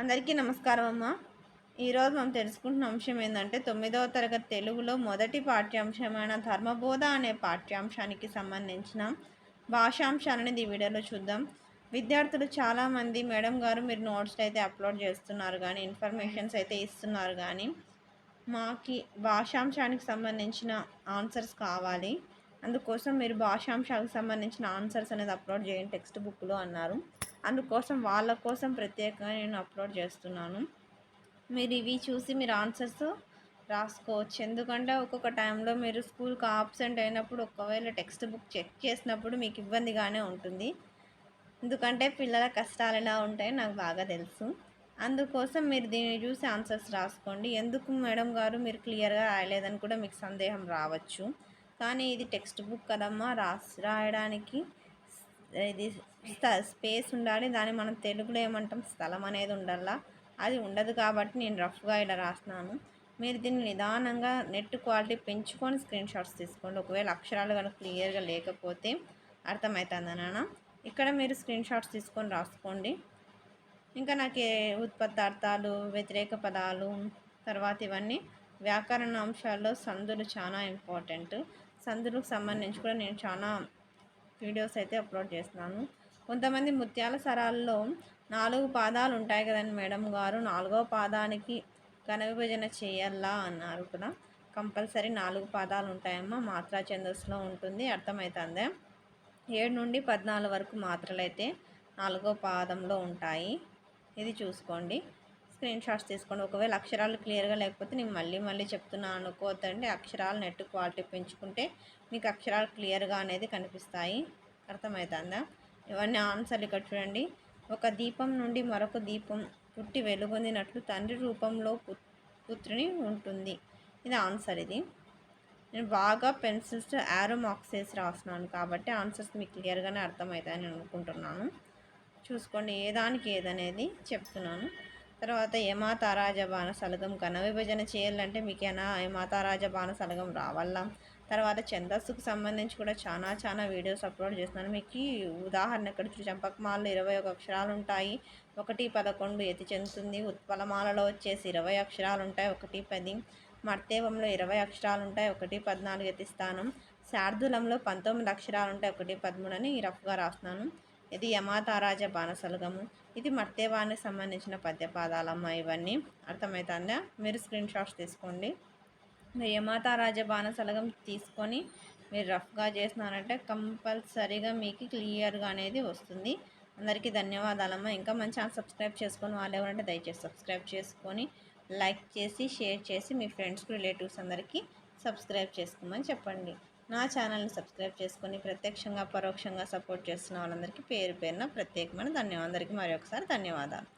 అందరికీ నమస్కారం అమ్మ. ఈరోజు మనం తెలుసుకుంటున్న అంశం ఏంటంటే తొమ్మిదవ తరగతి తెలుగులో మొదటి పాఠ్యాంశమైన ధర్మబోధ అనే పాఠ్యాంశానికి సంబంధించిన భాషాంశాలను ఈ వీడియోలో చూద్దాం. విద్యార్థులు చాలామంది మేడం గారు మీరు నోట్స్ అయితే అప్లోడ్ చేస్తున్నారు కానీ ఇన్ఫర్మేషన్స్ అయితే ఇస్తున్నారు కానీ మాకి భాషాంశానికి సంబంధించిన ఆన్సర్స్ కావాలి. అందుకోసం మీరు భాషాంశాలకు సంబంధించిన ఆన్సర్స్ అనేది అప్లోడ్ చేయండి టెక్స్ట్ బుక్లో అన్నారు. అందుకోసం వాళ్ళ కోసం ప్రత్యేకంగా నేను అప్లోడ్ చేస్తున్నాను. మీరు ఇవి చూసి మీరు ఆన్సర్స్ రాసుకోవచ్చు. ఎందుకంటే ఒక్కొక్క టైంలో మీరు స్కూల్కి ఆబ్సెంట్ అయినప్పుడు ఒకవేళ టెక్స్ట్ బుక్ చెక్ చేసినప్పుడు మీకు ఇబ్బందిగానే ఉంటుంది. ఎందుకంటే పిల్లల కష్టాలు ఎలా ఉంటాయో నాకు బాగా తెలుసు. అందుకోసం మీరు దీన్ని చూసి ఆన్సర్స్ రాసుకోండి. ఎందుకు మేడం గారు మీరు క్లియర్గా రాయలేదని కూడా మీకు సందేహం రావచ్చు. కానీ ఇది టెక్స్ట్ బుక్ కదమ్మా. రాసి రాయడానికి ఇది స్పేస్ ఉండాలి. దాన్ని మనం తెలుగులో ఏమంటాం? స్థలం అనేది ఉండాలా అది ఉండదు కాబట్టి నేను రఫ్గా ఇలా రాస్తున్నాను. మీరు దీన్ని నిదానంగా నెట్ క్వాలిటీ పెంచుకొని స్క్రీన్ షాట్స్ తీసుకోండి. ఒకవేళ అక్షరాలు కనుక క్లియర్గా లేకపోతే అర్థమవుతుంది నాన్న? ఇక్కడ మీరు స్క్రీన్ షాట్స్ తీసుకొని రాసుకోండి. ఇంకా నాకు ఉత్పత్తార్థాలు వ్యతిరేక పదాలు తర్వాత ఇవన్నీ వ్యాకరణ అంశాల్లో సందులు చాలా ఇంపార్టెంట్ సందులకు సంబంధించి కూడా నేను చాలా వీడియోస్ అయితే అప్లోడ్ చేస్తున్నాను. కొంతమంది ముత్యాల సరాల్లో నాలుగు పాదాలు ఉంటాయి కదండి మేడం గారు. నాలుగో పాదానికి ఘన విభజన చేయాలా అన్నారు కూడా కంపల్సరీ నాలుగు పాదాలు ఉంటాయమ్మా మాత్రా ఛందస్సులో ఉంటుంది అర్థమవుతుంది ఏడు నుండి పద్నాలుగు వరకు మాత్రలు అయితే నాలుగో పాదంలో ఉంటాయి. ఇది చూసుకోండి. స్క్రీన్ షాట్స్ తీసుకోండి. ఒకవేళ అక్షరాలు క్లియర్గా లేకపోతే నేను మళ్ళీ మళ్ళీ చెప్తున్నాను అనుకోవద్దండి. అక్షరాలు నెట్ క్వాలిటీ పెంచుకుంటే మీకు అక్షరాలు క్లియర్గా అనేది కనిపిస్తాయి. అర్థమవుతుందా ఇవన్నీ ఆన్సర్లు ఇక్కడ చూడండి. ఒక దీపం నుండి మరొక దీపం పుట్టి వెలుగొందినట్లు తండ్రి రూపంలో పుత్రుని ఉంటుంది. ఇది ఆన్సర్ ఇది. నేను బాగా పెన్సిల్స్ యారో మార్క్స్ వేసి రాస్తున్నాను కాబట్టి ఆన్సర్స్ మీకు క్లియర్గానే అర్థమవుతాయని అనుకుంటున్నాను. చూసుకోండి ఏదానికి ఏదనేది చెప్తున్నాను. తర్వాత యమాతారాజ బాణసలగం ఘన విభజన చేయాలంటే మీకు ఏమైనా యమాతారాజ బాణసలగం రావాలా? తర్వాత ఛందస్సుకు సంబంధించి కూడా చాలా చాలా వీడియోస్ అప్లోడ్ చేస్తున్నాను. మీకు ఉదాహరణ ఇక్కడ చంపకమాలలో ఇరవై ఒక అక్షరాలు ఉంటాయి ఒకటి పదకొండు ఎతి చెందుతుంది ఉత్పలమాలలో వచ్చేసి ఇరవై అక్షరాలు ఉంటాయి ఒకటి పది మర్తేవంలో ఇరవై అక్షరాలు ఉంటాయి ఒకటి పద్నాలుగు ఎతి స్థానం శార్దులంలో పంతొమ్మిది అక్షరాలు ఉంటాయి ఒకటి పదమూడు అని రఫ్గా రాస్తున్నాను. ఇది యమాతారాజ బాణసలగము. ఇది మర్తేవానికి సంబంధించిన పద్యపాదాలమ్మ ఇవన్నీ. అర్థమవుతుందా మీరు స్క్రీన్ షాట్స్ తీసుకోండి. మీరు బాణ సలగం తీసుకొని మీరు రఫ్గా చేసినారంటే కంపల్సరీగా మీకు క్లియర్గా అనేది వస్తుంది. అందరికీ ధన్యవాదాలమ్మా. ఇంకా మంచి సబ్స్క్రైబ్ చేసుకొని వాళ్ళు ఎవరంటే దయచేసి సబ్స్క్రైబ్ చేసుకొని లైక్ చేసి షేర్ చేసి మీ ఫ్రెండ్స్కి రిలేటివ్స్ అందరికీ సబ్స్క్రైబ్ చేసుకోమని చెప్పండి. నా ఛానల్ని సబ్స్క్రైబ్ చేసుకొని ప్రత్యక్షంగా పరోక్షంగా సపోర్ట్ చేస్తున్న వాళ్ళందరికీ పేరు పేరున ప్రత్యేకమైన ధన్యవాదాలు. అందరికీ మరొకసారి ధన్యవాదాలు.